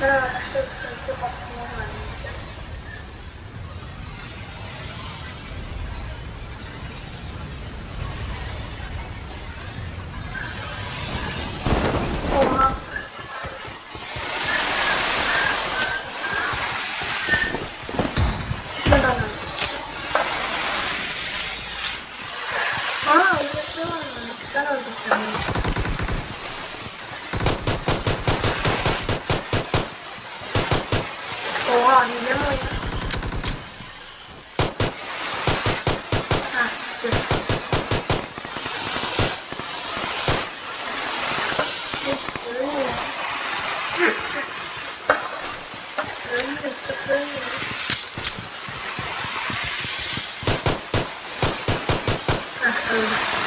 Ben arkadaşlar bir patlama vermeyeceğiz. Oha. episode.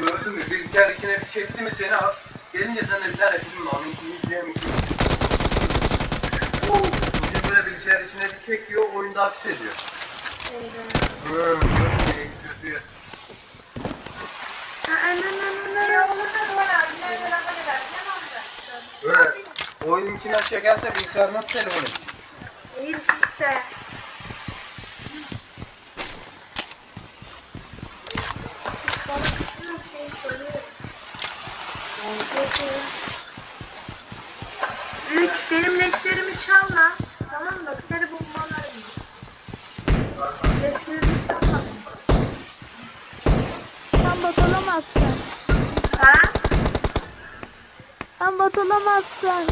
Gördün mü? Bilgisayar içine bir çekti mi seni al. Gelince sen de bir tane film al. İkimiz. Çocuk böyle bilgisayar içine bir çekiyor, oyunda hapis ediyor. Böyle götürüyor. Böyle oyunun içine çekerse bilgisayar nasıl telefon edecek? İyi bir şey işte. Üç, benim leşlerimi çalma. Tamam mı? Bak seni bombalarım. Leşlerimi çalma. Sen bot olamazsın. Ha? Sen bot olamazsın.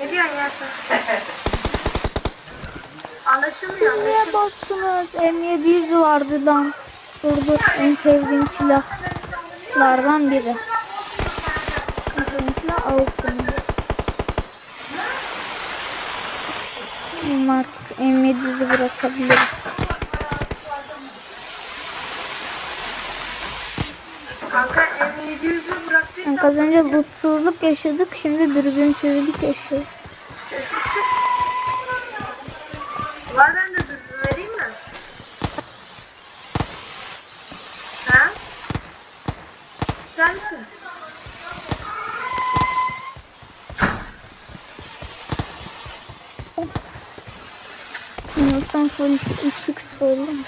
Ne diyorsun ya sen? Anlaşılmıyor, Siz niye anlaşılmıyor. botsunuz? M700 vardı lan. Dur. En sevdiğim silahlardan biri. En sevdiğim silah avuk benim. Şimdi artık M700'ü bırakabiliriz. Kanka M700'ü bıraktıysan... Az önce mutsuzluk yaşadık. Şimdi dürbünsüzlük yaşıyoruz. Var bende dürbün vereyim mi? Ha? İster misin? Yunus'tan full 3x oldum.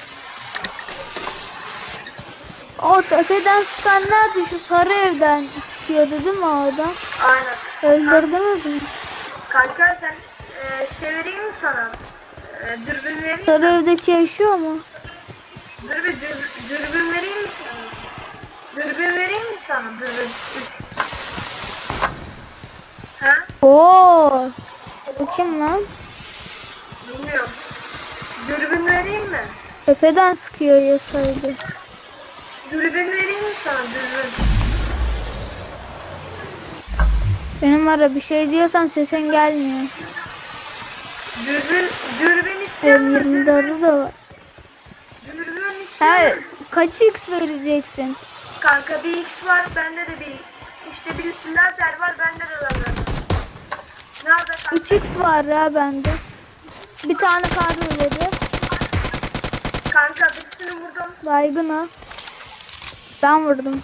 O tepeden sıkan nerede? Şu sarı evden sıkıyordu değil mi o adam? Aynen. Öldürdünüz mü? Kanka sen e, şey vereyim mi sana? E, dürbün vereyim Sarı mi? evdeki yaşıyor mu? Dur bir dür, dürbün vereyim mi sana? Dürbün vereyim mi sana? Dürbün. Ha? Oo. Bu kim lan? Bilmiyorum. Dürbün vereyim mi? Tepeden sıkıyor yasaydı. Dürbün vereyim mi sana? Dürbün. Benim var ya bir şey diyorsan sesin gelmiyor. Dürbün, dürbün istiyor musun? Dürbün, M24'ü de var. dürbün istiyor Ha, musun? kaç x vereceksin? Kanka bir X var, bende de bir işte bir lazer var, bende de lazer var. Nerede kanka? 3x var ya bende. Bir tane kadro dedi. Kanka birisini vurdum. Baygın o. Ben vurdum.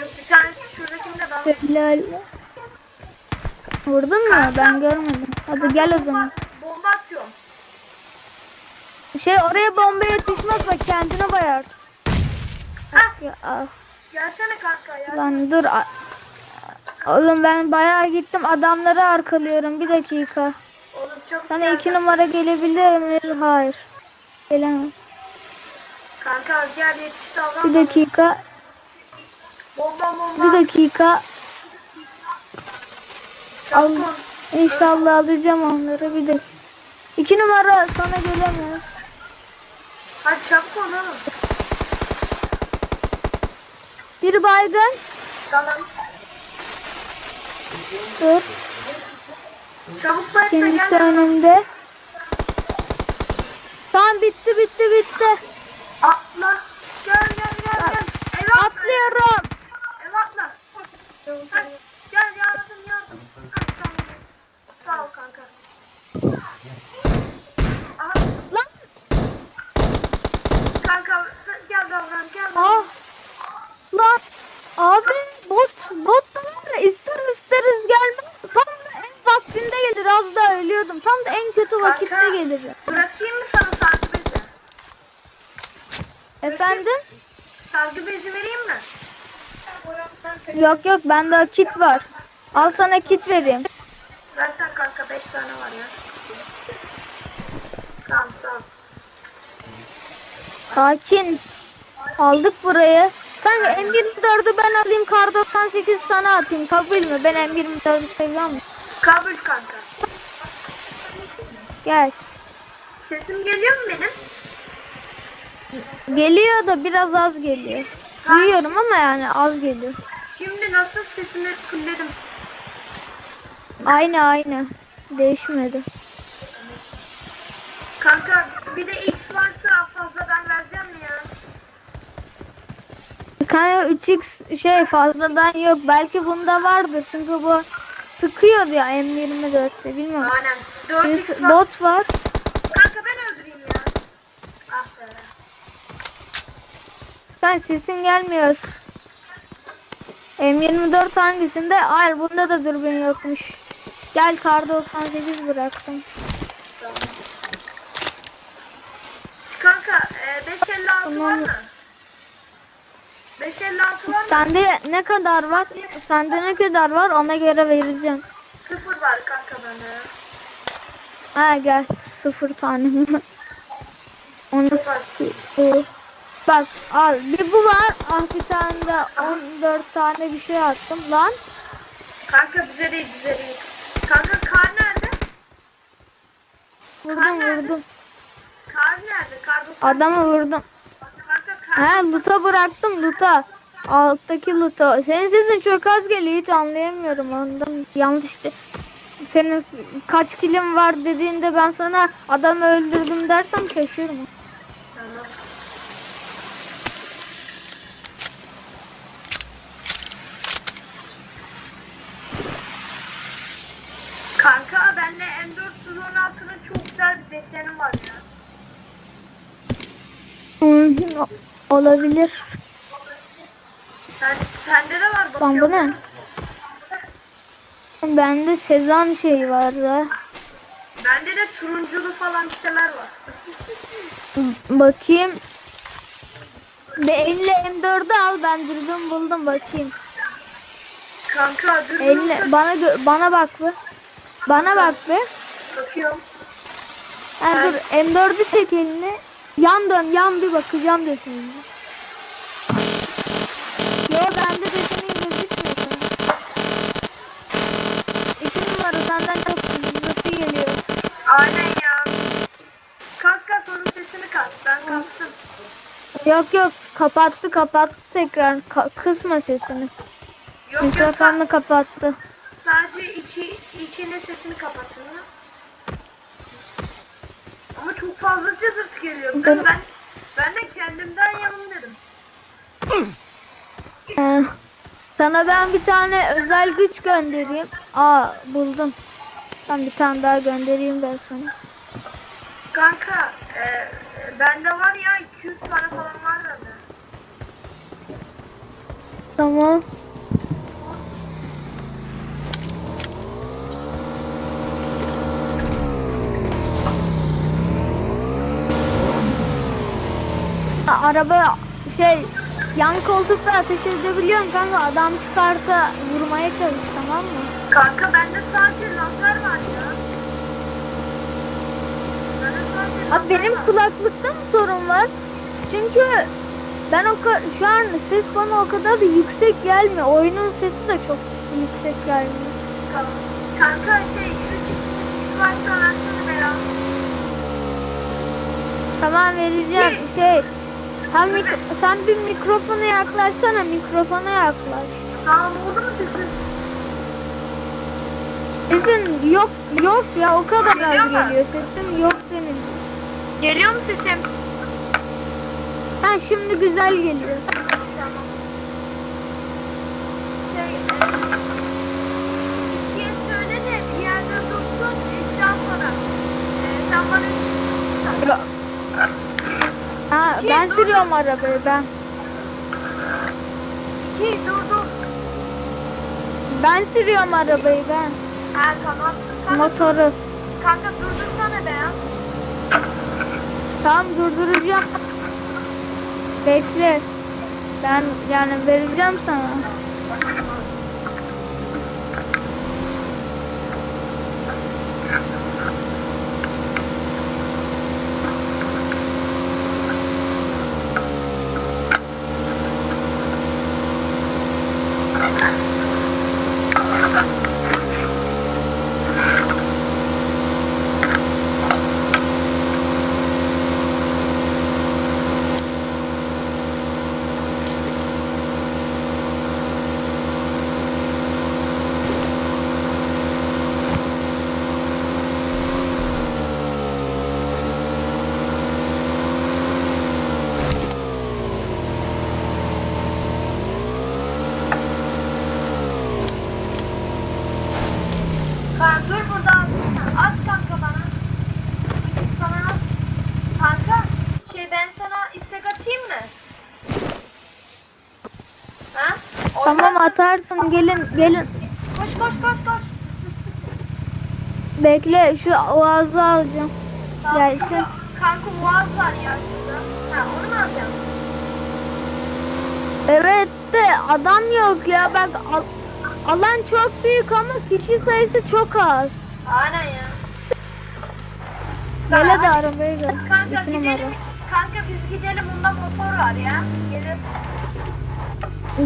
Yok bir tanesi şuradakini de ben vurdum. Helal. Vurdun mu? Ben görmedim. Hadi gel o zaman. Bomba atıyorum. Şey oraya bomba yetişmez bak kendine bayar. Ha, Ya, ah, gelsene kanka ya. lan dur. Oğlum ben bayağı gittim adamları arkalıyorum bir dakika. Oğlum çabuk Sana iki numara gelebilir mi? Hayır. Gelemez. Kanka gel yetiş davran. Bir dakika. Bomba bomba. Bir dakika. Ol. İnşallah alacağım onları bir dakika. İki numara sana gelemez. Hadi çabuk ol oğlum. Bir baygın. Tamam. Dur. Çabuk bekle Kendisi önümde. Bitti bitti bitti. Atla. Gel gel gel gel. Eve atla. Atlıyorum. Eve atla. Hadi, gel yardım yardım. Hadi, tamam. Sağ ol kanka. Aha Lan. kanka gel davran gel. Ah. Lan. Abi bot bot da var ya, ister isteriz gelmez. Tam da en vaktinde gelir. Az daha ölüyordum. Tam da en kötü vakitte Kanka. gelir. Bırakayım mı sana bezi? Efendim? Sargı bezi vereyim mi? Yok yok bende kit var. Al sana kit vereyim. Versen kanka 5 tane var ya. Tamam ol. Sakin. Aldık burayı. Kanka M24'ü ben alayım kar 98 sana atayım. Kabul mü? Ben M24'ü seviyorum. Kabul kanka. Gel. Sesim geliyor mu benim? Geliyor da biraz az geliyor. Duyuyorum ama yani az geliyor. Şimdi nasıl sesimi fullledim. Aynı aynı. Değişmedi. Kanka bir de X varsa fazladan vereceğim ya? Kanka 3x şey fazladan yok. Belki bunda vardır. Çünkü bu sıkıyordu ya M24'te. Bilmiyorum. Aynen. Birisi- 4X var. Bot var. Kanka ben öldüreyim ya. Ah be. Sen sesin gelmiyor. M24 hangisinde? Hayır bunda da dürbün yokmuş. Gel kar 98 bıraktım. Tamam. Şu kanka e, 556 var mı? 556 var mı? Sende ne kadar var? Sende ne kadar var ona göre vereceğim. Sıfır var kanka bende. Ha gel sıfır tane. Onu bu. Bak al bir bu var. Ah bir tane de 14 tane bir şey attım lan. Kanka bize değil bize değil. Kanka kar nerede? Vurdum vurdum. Kar nerede? Kar 90. Adamı vurdum. Kanka kar 90. luta bıraktım luta. Alttaki luta. Senin sesin çok az geliyor hiç anlayamıyorum ondan. Yanlış senin kaç kilim var dediğinde ben sana adamı öldürdüm dersem şaşırma. Tamam. Kanka bende M416'nın çok deseni var ya. Hı, olabilir. Sen sende de var Lan bu bakıyorum. ne? Bende sezon şeyi var ya. Bende de turunculu falan bir şeyler var. Bakayım. Bir 50 M4'ü al ben dürbün buldum bakayım. Kanka dur 50 bana bana bak be. Bana bak be. bakıyorum. Ha, dur M4'ü çek eline. Yan dön yan bir bakacağım desin. Yo bende de senin gözükmüyor. İki numara senden çok hızlısı geliyor. Aynen ya. Kas kas onun sesini kas. Ben kastım. Yok yok kapattı kapattı tekrar Ka- kısma sesini. Yok Mikrofonunu kapattı. sadece iki ikinin sesini kapattın mı? Ama çok fazla cızırtı geliyor. Ben- Ben ben, de kendimden yanım dedim. Ee, sana ben bir tane özel güç göndereyim. Aa buldum. Ben bir tane daha göndereyim ben sana. Kanka e, bende var ya 200 tane falan var bende. Tamam. Araba şey yan koltukta ateş edebiliyorsun kanka adam çıkarsa vurmaya çalış tamam mı? Kanka bende sadece lazer var ya. benim kulaklıkta mı sorun var? Çünkü ben o şu an ses bana o kadar da yüksek gelmiyor. Oyunun sesi de çok yüksek gelmiyor. Tamam. Kanka şey 3x 3x varsa versene be ya. Tamam vereceğim. Şey, sen, mik- sen bir mikrofona yaklaşsana. Mikrofona yaklaş. Tamam oldu mu sesin? Sesin yok yok ya o kadar Geliyor az mu? geliyor. Sesin yok senin. Geliyor mu sesim? Ha şimdi güzel geliyor. Tamam. Şey, e, ikiye söyle de bir yerde dursun, e, şey yapmadan. E, sen bana üç al. Ha İki, ben dur, sürüyorum arabayı ben. İki, dur dur. Ben sürüyorum arabayı ben. Ha tamam. Kanka, Motoru. kanka durdursana be ya. Tamam durduracağım. Bekle. Ben yani vereceğim sana. Kanka dur burada aç. Aç kanka bana. Üç x bana aç. Kanka şey ben sana istek atayım mı? Ha? Ondan Atarsın gelin gelin. Koş koş koş koş. Bekle şu oğazı alacağım. Tamam, Gelsin. şurada Kanka Boğaz var ya şurada. Ha onu mu alacağım? Evet de adam yok ya bak al- alan çok büyük ama kişi sayısı çok az. Aynen ya. Gel hadi hadi. arabaya gel. Kanka İki gidelim. numara. Kanka biz gidelim bunda motor var ya. Gelir.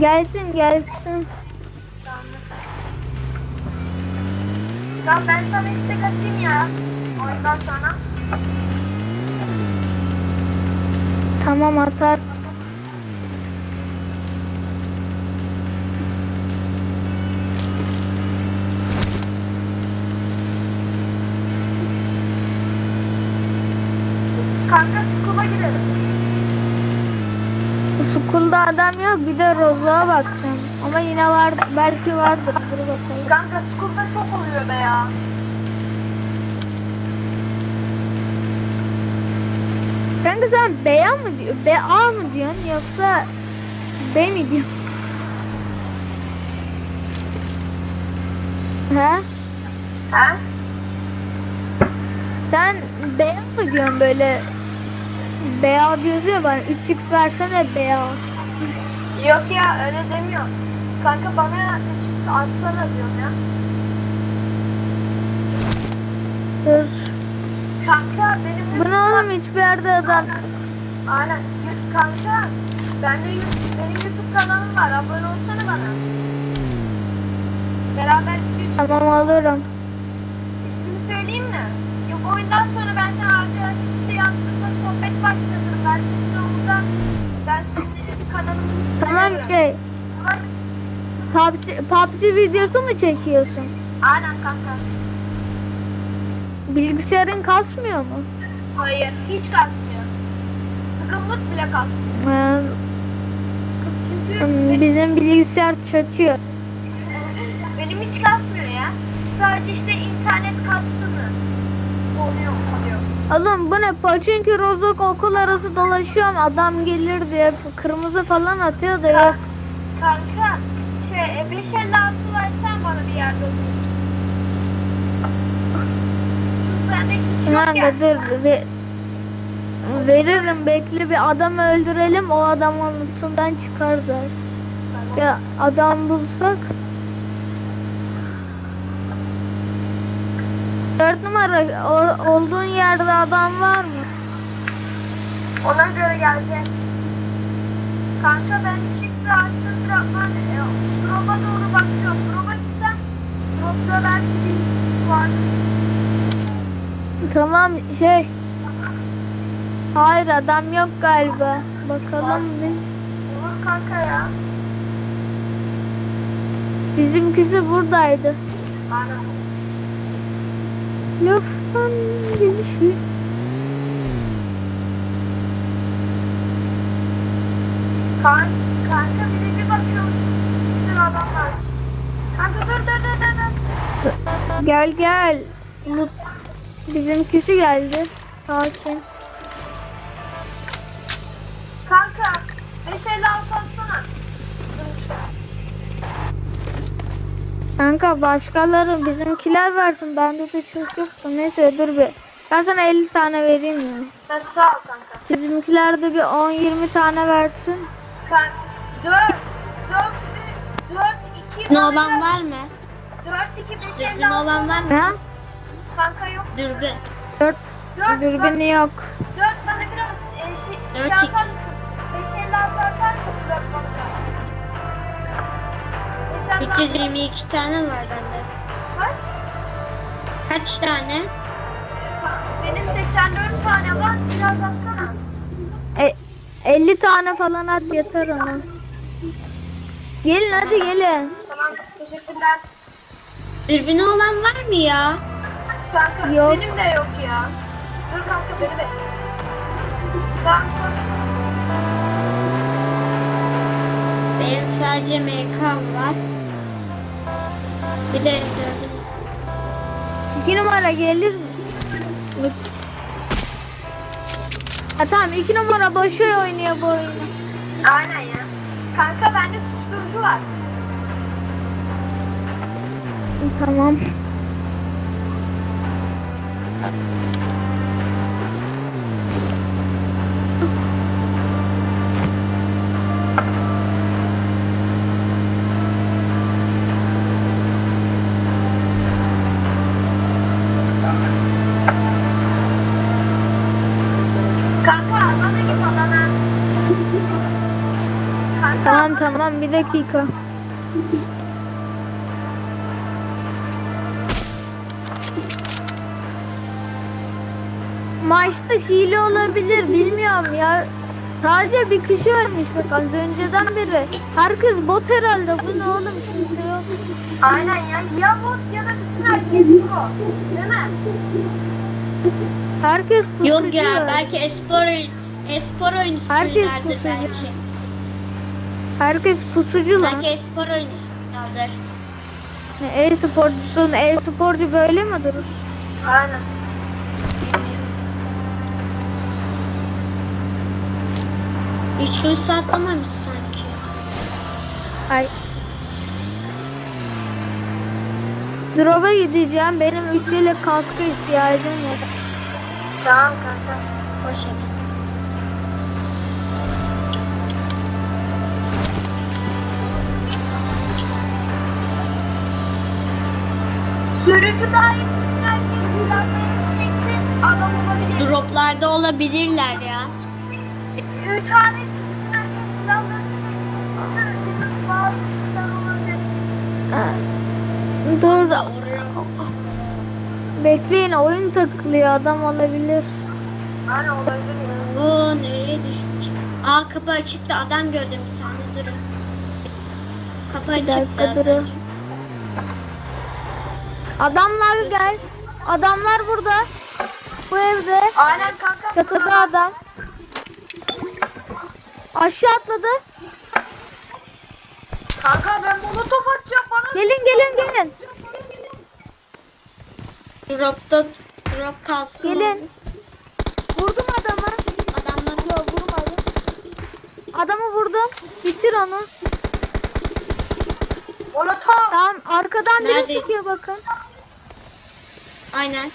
Gelsin gelsin. Tamam ben sana istek atayım ya. Ondan sonra. Tamam atar. Kanka skula gidelim. School'da adam yok bir de Roza'ya bakacağım. Ama yine var belki vardır. Dur bakalım. Kanka skulda çok oluyor be ya. Kanka sen BA mı diyor? BA mı diyorsun yoksa B mi diyorsun? He? Ha? Sen BA mı diyorsun böyle? BA diyorsun ya ben 3x versene BA. Yok ya öyle demiyor. Kanka bana 3x atsana diyorum ya. Dur. Kanka benim Bu ne oğlum hiçbir yerde adam. Aynen. Y- Kanka bende y- benim YouTube kanalım var. Abone olsana bana. Beraber çek- Tamam alırım. İsmini söyleyeyim mi? Yok oyundan sonra ben sana arkadaşlık isteği attığımda sohbet başlatırım. Ben senin orada ben senin kanalımın ismini Tamam şey PUBG, PUBG videosu mu çekiyorsun? Aynen kanka. Bilgisayarın kasmıyor mu? Hayır hiç kasmıyor. Sıkımlık bile kasmıyor. Ee, Çünkü bizim bilgisayar çöküyor. benim hiç kasmıyor ya. Sadece işte internet kastı mı? Donuyor kalıyor. Oğlum bu ne? Çünkü Rozok okul arası dolaşıyorum. Adam gelir diye kırmızı falan atıyor da yok. Kanka şey e, 556 versen bana bir yerde otur. Çünkü bende hiç yok yani. dur. Ve, veririm bekle bir adam öldürelim o adam altından çıkar zaten. Ya adam bulsak. Dört numara o- olduğun yerde adam var mı? Ona göre geleceğiz. Kanka ben 3x'i açtım drop'tan e, drop'a doğru bakıyorum. Drop'a gitsem drop'ta belki bir kişi var. Tamam şey. Hayır adam yok galiba. Bakalım bir. Olur kanka ya. Bizimkisi buradaydı. Aynen. Lütfen gelişi. Kan, kanka bir de bir bakıyorum. Bir sürü adam var. Kanka dur dur dur dur. dur. Gel gel. Lut. Bizimkisi geldi. Sakin. Kanka 556 atsana. Durmuşlar. Kanka başkaları bizimkiler versin. Bende de çok yoktu. Neyse dur bir. Ben sana 50 tane vereyim ya. Ben sağ ol kanka. Bizimkiler de bir 10-20 tane versin. Kanka 4 4 4 2 Ne olan var mı? 4 2 5 Dürbün 56 olan var mı? Kanka yok. Dürbün. 4 4 dürbünü yok. 4 bana biraz e, şey, şey Dört atar iki. mısın? 556 atar mısın 4 bana biraz? 556 322 tane var bende. kaç? Kaç tane? Benim 84 tane var. Biraz atsana. E, 50 tane falan at yeter ona. Gelin hadi gelin. Tamam teşekkürler. Dürbünü olan var mı ya? Kanka Yok. benim de yok ya. Dur kanka beni bekle. Koş. Benim sadece MK var. Bir de. 2 numara gelir mi? Ha tamam 2 numara boşu oynuyor bu oyunu. Aynen ya. Kanka bende susturucu var. Tamam. Tamam bir dakika. Maçta hile olabilir bilmiyorum ya. Sadece bir kişi ölmüş bak az önceden beri. Herkes bot herhalde bu ne oğlum kimse yok. Aynen ya. Ya bot ya da bütün herkes pro. Değil mi? Herkes Yok pusucu. ya belki espor espor Herkes oyuncusulardır pusucu. belki. Herkes pusucu lan. Belki espor oyuncusulardır. Ne, E-sporcusun, e-sporcu böyle mi durur? Aynen. Hiç kimse atlamamış sanki. Ay. Drop'a gideceğim. Benim 3 yıllık kaska ihtiyacım var. Tamam kanka. Boş dahil bütün herkes silahlarını çeksin. Adam olabilir. Droplarda olabilirler ya. Üç tane bütün herkes silahlarını çeksin. Bazı kişiler olabilir. Ha. Dur da bekleyin oyun takılıyor adam olabilir. Aynen olabilir ya. Oo nereye düşmüş? Aa kapı açıktı adam gördüm bir tane durun. Kapı Bir dakika açıktı. durun. Adamlar gel. Adamlar burada. Bu evde. Aynen kanka. Çatıda adam. Aşağı atladı. Kanka ben molotof atacağım bana. Gelin gelin gelin. Dropta drop kalsın. Gelin. Vurdum adamı. Adamlar Yok vurmadım. Adamı vurdum. Bitir onu. Molotof. Tamam arkadan biri Nerede? sıkıyor bakın. Aynen.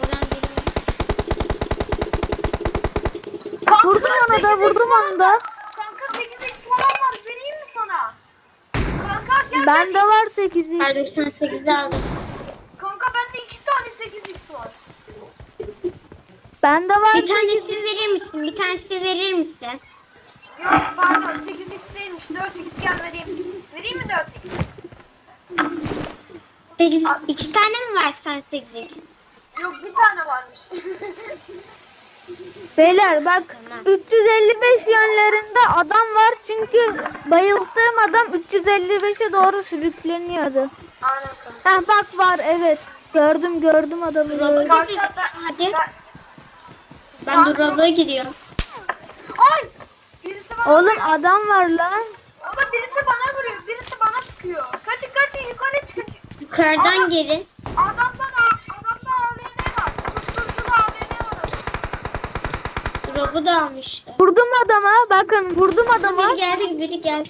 Oradan geliyor. Kanka, Vurdum ben onu da 8x vurdum falan onu da. Kanka 8x falan var. Vereyim mi sana? Kanka gel. Bende gel. var 8 Her 98'i aldım. Kanka bende iki tane 8x var. Bende var Bir tanesini verir misin? Bir tanesi verir misin? Yok pardon 8x değilmiş 4x gel vereyim. Vereyim mi 4x? 8, iki tane mi versen 8 Yok bir tane varmış. Beyler bak Tamam. 355 yönlerinde adam var çünkü bayıldığım adam 355'e doğru sürükleniyordu. Aynen kanka. Heh bak var evet. Gördüm gördüm adamı. gördüm. Kanka ben... Hadi. ben- Ben drop'a gidiyorum. Ay! Birisi bana Oğlum vuruyor. adam var lan. Oğlum birisi bana vuruyor. Birisi bana sıkıyor. Kaçın kaçın yukarı çıkın. Yukarıdan Ama- gelin. Adamdan A- adamda AVM var. Susturuculu AVM var. Drop'u da almışlar. Vurdum adama. Bakın vurdum adama. Biri geldi, biri geldi.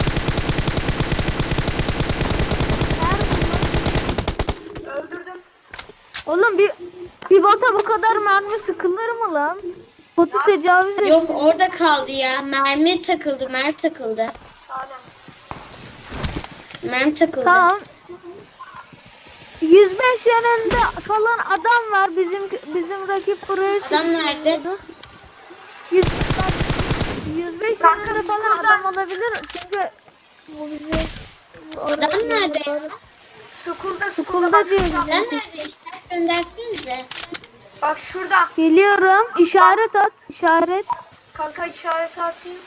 Öldürdüm. Oğlum bir bir bota bu kadar mermi sıkılır mı lan? Botu tecavüz et. Yok orada kaldı ya. Mermi takıldı, mermi takıldı. Aynen. Mermi takıldı. Tamam. 105 yönünde falan adam var bizim bizim rakip buraya Adam nerede? 100, 105 Kanka, yönünde falan yukarıda. adam olabilir çünkü bu bize Adam nerede? Sukulda sukulda şurada. Adam nerede? İşaret göndersinize. Bak şurada. Geliyorum. İşaret at. işaret. Kanka işareti atayım.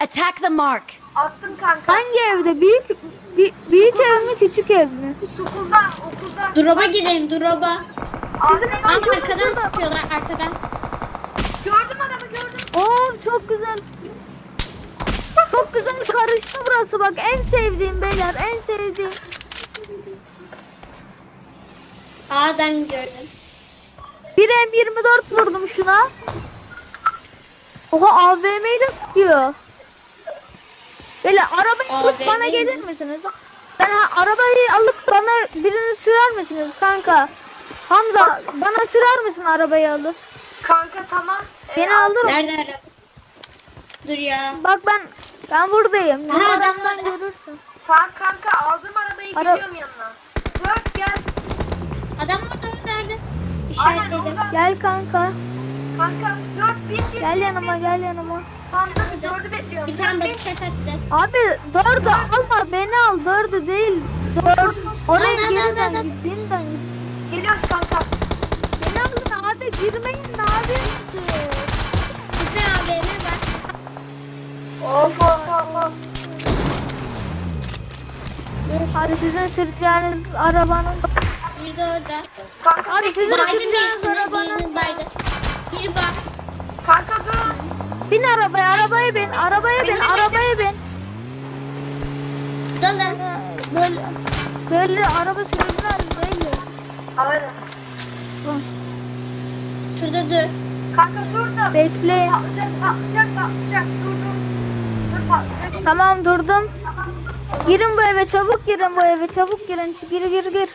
Attack the mark. Attım kanka. Hangi evde? Büyük bi- büyük ev mi küçük ev mi? Sukulda okulda. Drop'a gidelim, drop'a. Arkadan Ama arkadan tutuyorlar, arkadan. gördüm adamı gördüm. Oo çok güzel. Çok güzel karıştı burası bak. En sevdiğim beyler. En sevdiğim. A'dan gördüm. Bir M24 vurdum şuna. Oha AVM'yi de tutuyor. Böyle arabayı alıp bana gelir misiniz? Ben ha, arabayı alıp bana birini sürer misiniz kanka? Hamza bana sürer misin arabayı alıp? Kanka tamam. Ee, Beni alır mı? Nerede araba? Dur ya. Bak ben ben buradayım. Numaramdan adamlar- görürsün. Tamam kanka aldım arabayı Ara- geliyorum yanına. Dört gel. Adam orada nerede? Aynen İşaretledim. Gel kanka. Kanka. Gel yanıma gel yanıma. Dur dördü bekliyorum. Bir tane bakış. Abi dördü alma beni al dördü değil. Dört. Oraya Lan, lan, geri lan, dön lan. gittiğin dön. Geliyoruz kanka. Beni alın abi girmeyin ne yapıyorsun? Bir tane AVM var. Of of of. Hadi sizin süreceğiniz arabanın. De orada. Kanka Abi sizin birisine, arabanın. baydı. Bir bak. Kanka dur. Bin arabaya arabaya bin arabaya bin Bindim, arabaya bin. Dalın. Böyle böyle araba sürülmez böyle. Aynen. Şurada dur. Kanka dur da. Bekleyin. Patlayacak patlayacak patlayacak. Dur dur. Dur patlayacak. Tamam durdum. Girin bu eve çabuk girin bu eve çabuk girin. Gir gir gir.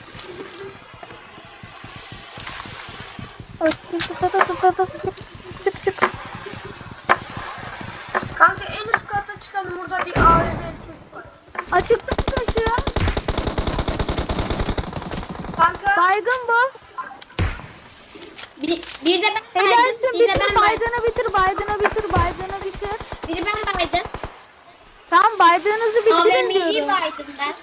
Kanka en üst kata çıkalım burada bir AVM çocuk var. Açıkta mı taşıyor? Kanka Baygın bu. Bir, bir de ben baydım. Helalsin Bir de bitir ben baydım. baydığını bitir baydığını bitir baydığını bitir. Biri ben baydım. Tamam baydığınızı bitirin AVM'liyi diyorum. baydım ben.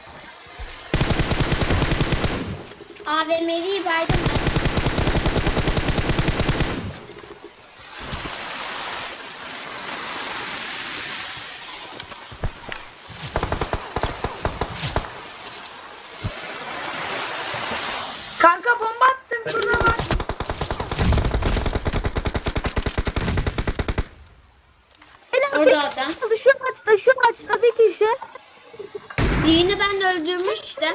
AVM'liyi baydım ben. kanka bomba attım şurada bak. Helal Orada bir- adam. Şu açta şu açta bir kişi. Birini ben de öldürmüştüm. İşte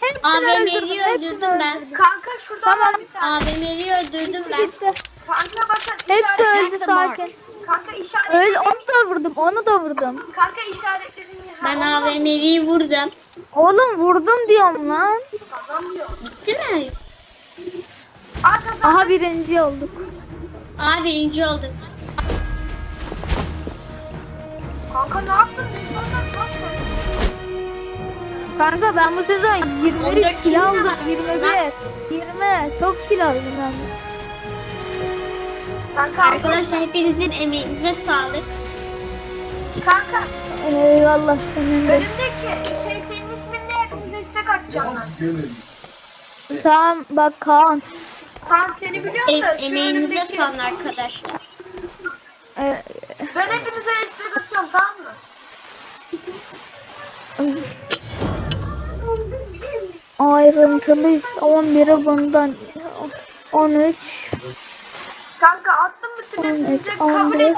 hepsini AVM'liyi öldürdüm, hepsini öldürdüm ben. öldürdüm. Kanka şurada Tamam. var bir tane. Öldürdüm ben. Kanka bakın Hepsi işaret. öldü sakin. Kanka Öyle işaretlediğim. onu da vurdum onu da vurdum. Kanka işaretlediğim yer. Ben AVM'liyi vurdum. Oğlum vurdum diyorum lan. Kazanmıyor. Bitti mi? Aa kazandık. Aha birinci olduk. Aa birinci oldum. Kanka ne yaptın? Biz sonra ne yaptın? Kanka ben bu sezon 23 14 kilo aldım. var. 21. 20. Çok kilo aldım ben. Kanka Arkadaşlar hepinizin emeğinize sağlık. Kanka Eyvallah senin de. önümdeki şey senin isminle hepimize istek atacağım ben. Tamam bak Kaan. Kaan seni biliyorum E, da şu emeğinize önümdeki sağlık arkadaşlar. Ee, ben hepinize istek atacağım tamam mı? ayrıntılı 11'i bundan 13 Kanka attım bütün hepinize kabul edin.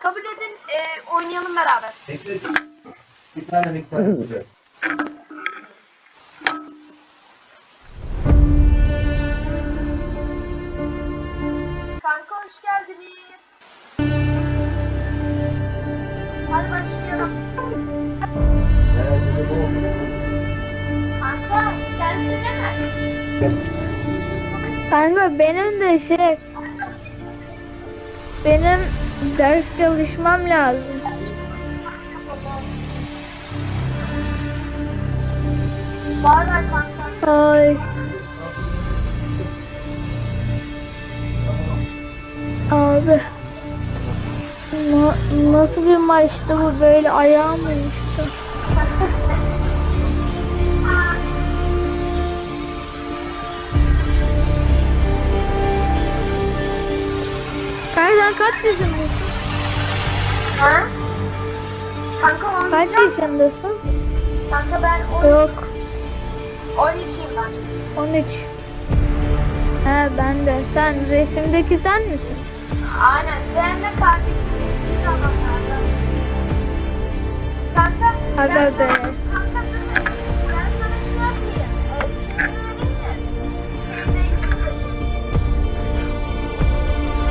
Kabul edin e, oynayalım beraber. Bir tane miktar. Kanka hoş geldiniz. Hadi başlayalım. Kanka benim de şey benim ders çalışmam lazım. Ver kanka. Ay. Abi. Na- nasıl bir maçtı bu böyle ayağım uyuştu. Kanka sen kaç yaşındasın? Ha? Kanka Kaç oynayacağım. yaşındasın? Kanka ben 13. Yok 12'yim ben. 13. He ben de. Sen resimdeki sen misin? Aynen. Ben de kardeşim eski zamanlarda. Kanka ben Aga sana, be. kanka dur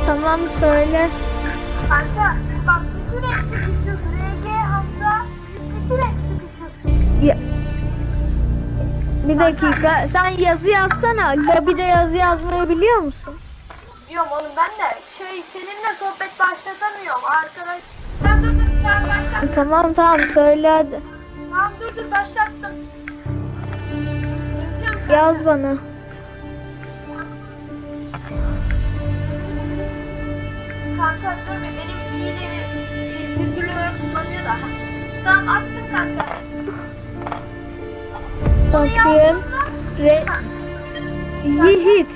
Tamam söyle. Kanka bak bütün hepsi küçük. RG Hamza bütün hepsi küçük. Ya. Bir dakika. Sen yazı yazsana. Ya bir de yazı yazmayı biliyor musun? Diyorum oğlum ben de şey seninle sohbet başlatamıyorum arkadaş. Ben dur dur sen başlat. Tamam tamam söyle hadi. Tamam dur dur başlattım. Yaz bana. Kanka dur bir benim iyileri e, virgülleri kullanıyor da. Tamam attım kanka. Onu Bakayım. Re Yiğit.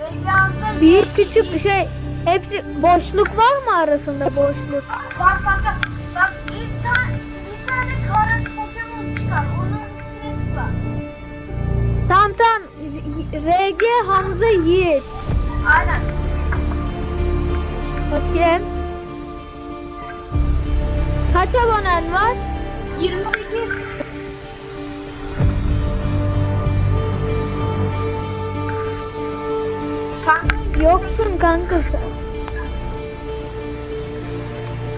RG Hamza Büyük küçük şey hepsi boşluk var mı arasında boşluk? Var kanka. Bak bir tane bir tane kara Pokemon çıkar. Onun üstüne tıkla. Tamam tamam. RG Hamza Yiğit. Aynen. Bakayım. Kaç abonen var? 28. Kanka Yoksun kanka sen.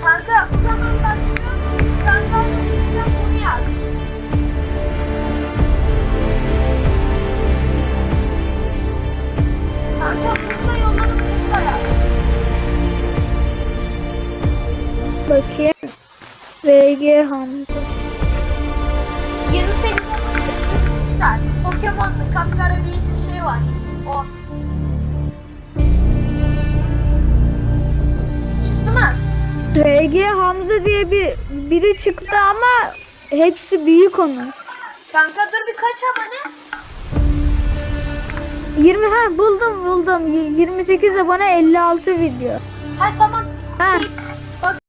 Kanka zaman bak şu sandalye gideceğim bunu yaz. Kanka burada yolladım burada yaz. Bakayım. RG Hamza. 28 çıkar. Pokemon'lu kapkara bir şey var. O. Çıktı mı? RG Hamza diye bir biri çıktı ama hepsi büyük onun. Kanka dur bir kaç abone? 20 ha buldum buldum. Y- 28 abone 56 video. Ha tamam. Ha. Şey,